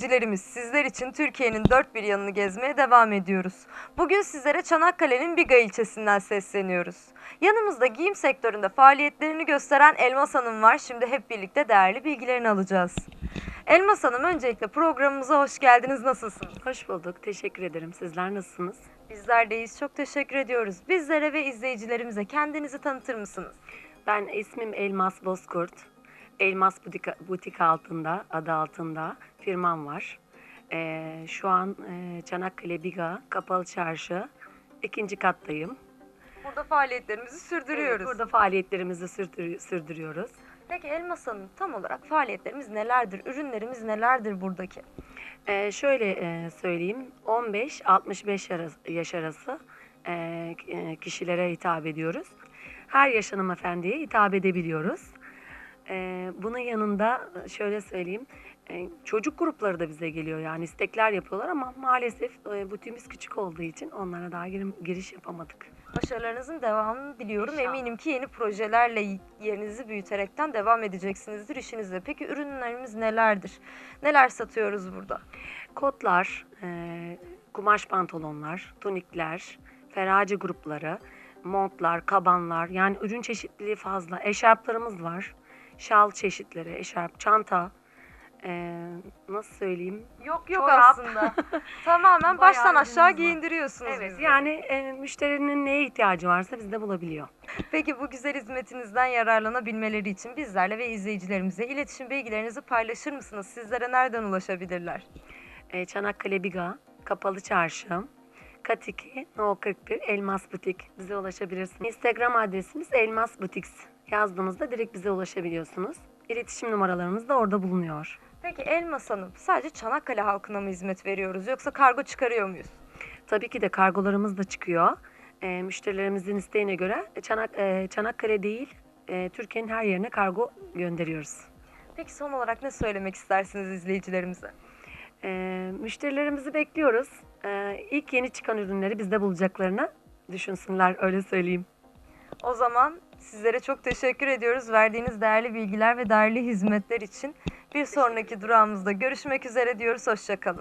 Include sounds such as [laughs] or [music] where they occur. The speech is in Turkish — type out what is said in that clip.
izleyicilerimiz sizler için Türkiye'nin dört bir yanını gezmeye devam ediyoruz. Bugün sizlere Çanakkale'nin Biga ilçesinden sesleniyoruz. Yanımızda giyim sektöründe faaliyetlerini gösteren Elmas Hanım var. Şimdi hep birlikte değerli bilgilerini alacağız. Elmas Hanım öncelikle programımıza hoş geldiniz. Nasılsınız? Hoş bulduk. Teşekkür ederim. Sizler nasılsınız? Bizler deyiz. Çok teşekkür ediyoruz. Bizlere ve izleyicilerimize kendinizi tanıtır mısınız? Ben ismim Elmas Bozkurt. Elmas Butik, Butik altında, adı altında firmam var. Ee, şu an e, Çanakkale Biga, Kapalı Çarşı, ikinci kattayım. Burada faaliyetlerimizi sürdürüyoruz. Evet, burada faaliyetlerimizi sürdür- sürdürüyoruz. Peki Elmas Hanım tam olarak faaliyetlerimiz nelerdir? Ürünlerimiz nelerdir buradaki? Ee, şöyle e, söyleyeyim, 15-65 arası, yaş arası e, e, kişilere hitap ediyoruz. Her yaş hanımefendiye hitap edebiliyoruz. Ee, bunun yanında e, şöyle söyleyeyim, e, çocuk grupları da bize geliyor yani istekler yapıyorlar ama maalesef e, butiğimiz küçük olduğu için onlara daha giriş yapamadık. Başarılarınızın devamını diliyorum. İnşallah. Eminim ki yeni projelerle yerinizi büyüterekten devam edeceksinizdir işinizde. Peki ürünlerimiz nelerdir? Neler satıyoruz burada? Kotlar, kumaş pantolonlar, tunikler, ferace grupları, montlar, kabanlar yani ürün çeşitliliği fazla. Eşarplarımız var. Şal çeşitleri, eşarp, çanta. e, nasıl söyleyeyim? Yok yok Çorap. aslında. [laughs] Tamamen Bayağı baştan aşağı giyindiriyorsunuz Evet bizi. yani e, müşterinin neye ihtiyacı varsa bizde bulabiliyor. Peki bu güzel hizmetinizden yararlanabilmeleri için bizlerle ve izleyicilerimize iletişim bilgilerinizi paylaşır mısınız? Sizlere nereden ulaşabilirler? E, Çanakkale Biga, Kapalı Çarşı, Kat 2, No 41, Elmas Butik. Bize ulaşabilirsiniz. Instagram adresimiz Elmas Butiks. Yazdığınızda direkt bize ulaşabiliyorsunuz. İletişim numaralarımız da orada bulunuyor. Peki Elmas Hanım sadece Çanakkale halkına mı hizmet veriyoruz yoksa kargo çıkarıyor muyuz? Tabii ki de kargolarımız da çıkıyor. E, müşterilerimizin isteğine göre Çanak, e, Çanakkale değil, e, Türkiye'nin her yerine kargo gönderiyoruz. Peki son olarak ne söylemek istersiniz izleyicilerimize? E, müşterilerimizi bekliyoruz. E, ilk yeni çıkan ürünleri bizde bulacaklarını düşünsünler, öyle söyleyeyim. O zaman sizlere çok teşekkür ediyoruz verdiğiniz değerli bilgiler ve değerli hizmetler için. Bir sonraki durağımızda görüşmek üzere diyoruz. Hoşçakalın.